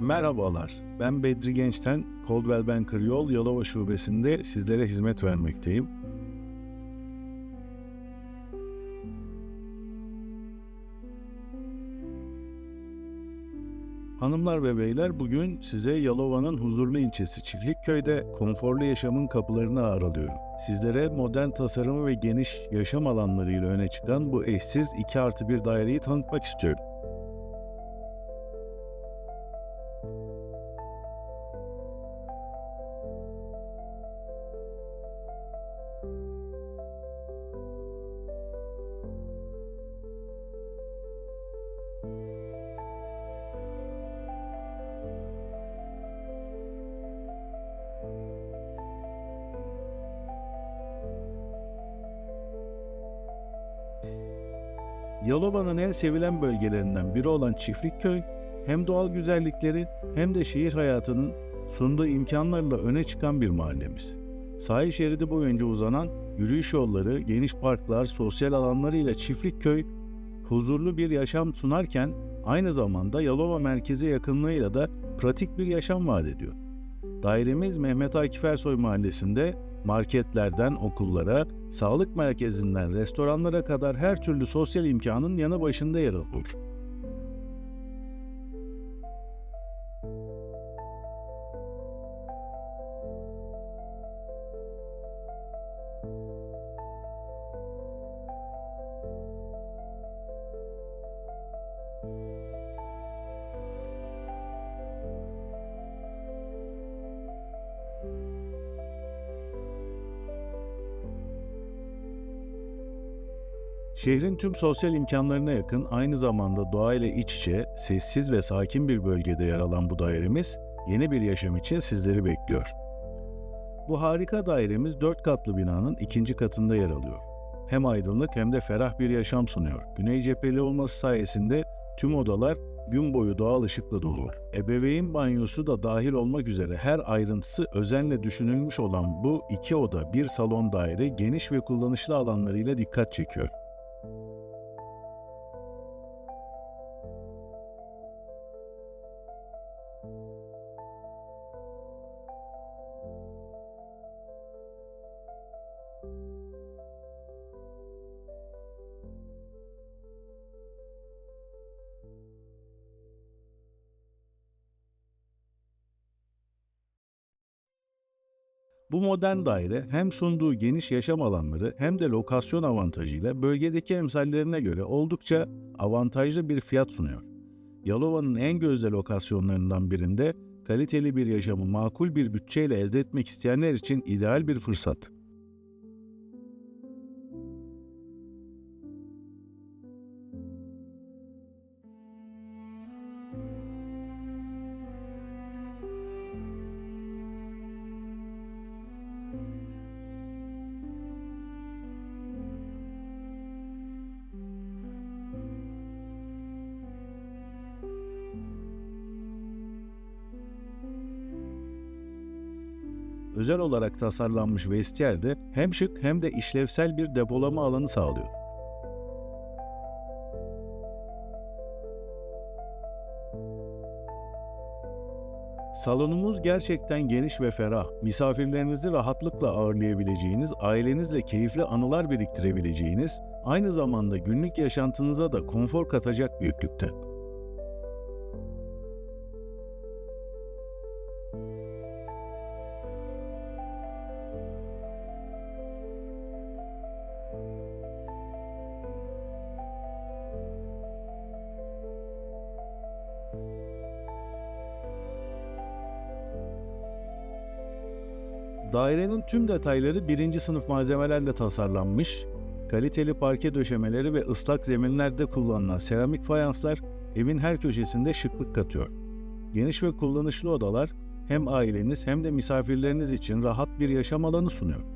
Merhabalar, ben Bedri Genç'ten Coldwell Banker Yol Yalova Şubesi'nde sizlere hizmet vermekteyim. Hanımlar ve beyler bugün size Yalova'nın huzurlu ilçesi Çiftlikköy'de konforlu yaşamın kapılarını aralıyorum. Sizlere modern tasarımı ve geniş yaşam alanlarıyla öne çıkan bu eşsiz 2 artı 1 daireyi tanıtmak istiyorum. Yalova'nın en sevilen bölgelerinden biri olan Çiftlikköy, hem doğal güzellikleri hem de şehir hayatının sunduğu imkanlarla öne çıkan bir mahallemiz. Sahil şeridi boyunca uzanan yürüyüş yolları, geniş parklar, sosyal alanlarıyla Çiftlikköy huzurlu bir yaşam sunarken aynı zamanda Yalova merkeze yakınlığıyla da pratik bir yaşam vaat ediyor. Dairemiz Mehmet Akif Ersoy mahallesinde marketlerden okullara, sağlık merkezinden restoranlara kadar her türlü sosyal imkanın yanı başında yer alıyor. Şehrin tüm sosyal imkanlarına yakın, aynı zamanda doğayla iç içe, sessiz ve sakin bir bölgede yer alan bu dairemiz, yeni bir yaşam için sizleri bekliyor. Bu harika dairemiz dört katlı binanın ikinci katında yer alıyor. Hem aydınlık hem de ferah bir yaşam sunuyor. Güney cepheli olması sayesinde tüm odalar gün boyu doğal ışıkla dolu. Ebeveyn banyosu da dahil olmak üzere her ayrıntısı özenle düşünülmüş olan bu iki oda bir salon daire geniş ve kullanışlı alanlarıyla dikkat çekiyor. Bu modern daire hem sunduğu geniş yaşam alanları hem de lokasyon avantajıyla bölgedeki emsallerine göre oldukça avantajlı bir fiyat sunuyor. Yalova'nın en gözde lokasyonlarından birinde kaliteli bir yaşamı makul bir bütçeyle elde etmek isteyenler için ideal bir fırsat. Özel olarak tasarlanmış vestiyer de hem şık hem de işlevsel bir depolama alanı sağlıyor. Salonumuz gerçekten geniş ve ferah. Misafirlerinizi rahatlıkla ağırlayabileceğiniz, ailenizle keyifli anılar biriktirebileceğiniz, aynı zamanda günlük yaşantınıza da konfor katacak büyüklükte. Dairenin tüm detayları birinci sınıf malzemelerle tasarlanmış, kaliteli parke döşemeleri ve ıslak zeminlerde kullanılan seramik fayanslar evin her köşesinde şıklık katıyor. Geniş ve kullanışlı odalar hem aileniz hem de misafirleriniz için rahat bir yaşam alanı sunuyor.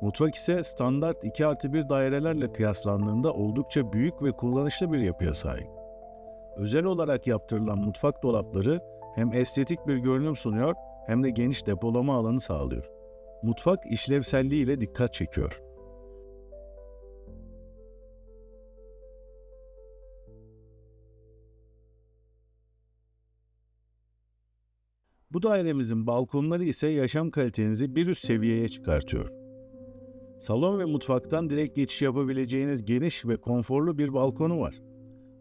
Mutfak ise standart 2 artı 1 dairelerle kıyaslandığında oldukça büyük ve kullanışlı bir yapıya sahip. Özel olarak yaptırılan mutfak dolapları hem estetik bir görünüm sunuyor hem de geniş depolama alanı sağlıyor. Mutfak işlevselliğiyle dikkat çekiyor. Bu dairemizin balkonları ise yaşam kalitenizi bir üst seviyeye çıkartıyor. Salon ve mutfaktan direkt geçiş yapabileceğiniz geniş ve konforlu bir balkonu var.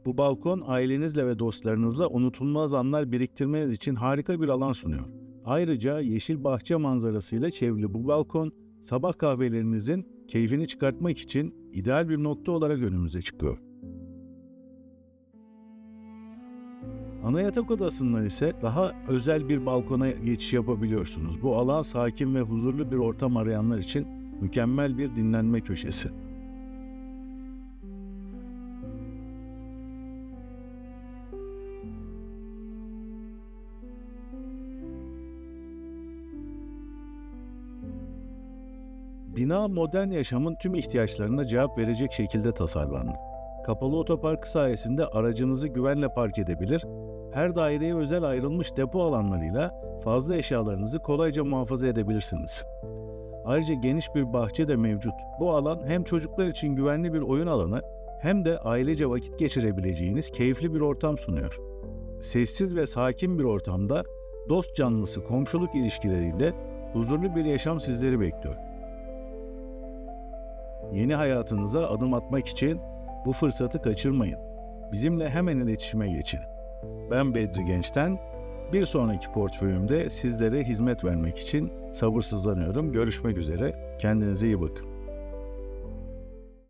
Bu balkon ailenizle ve dostlarınızla unutulmaz anlar biriktirmeniz için harika bir alan sunuyor. Ayrıca yeşil bahçe manzarasıyla çevrili bu balkon sabah kahvelerinizin keyfini çıkartmak için ideal bir nokta olarak önümüze çıkıyor. Ana yatak odasından ise daha özel bir balkona geçiş yapabiliyorsunuz. Bu alan sakin ve huzurlu bir ortam arayanlar için mükemmel bir dinlenme köşesi. Bina modern yaşamın tüm ihtiyaçlarına cevap verecek şekilde tasarlandı. Kapalı otoparkı sayesinde aracınızı güvenle park edebilir, her daireye özel ayrılmış depo alanlarıyla fazla eşyalarınızı kolayca muhafaza edebilirsiniz. Ayrıca geniş bir bahçe de mevcut. Bu alan hem çocuklar için güvenli bir oyun alanı hem de ailece vakit geçirebileceğiniz keyifli bir ortam sunuyor. Sessiz ve sakin bir ortamda dost canlısı komşuluk ilişkileriyle huzurlu bir yaşam sizleri bekliyor. Yeni hayatınıza adım atmak için bu fırsatı kaçırmayın. Bizimle hemen iletişime geçin. Ben Bedri Genç'ten bir sonraki portföyümde sizlere hizmet vermek için sabırsızlanıyorum. Görüşmek üzere. Kendinize iyi bakın.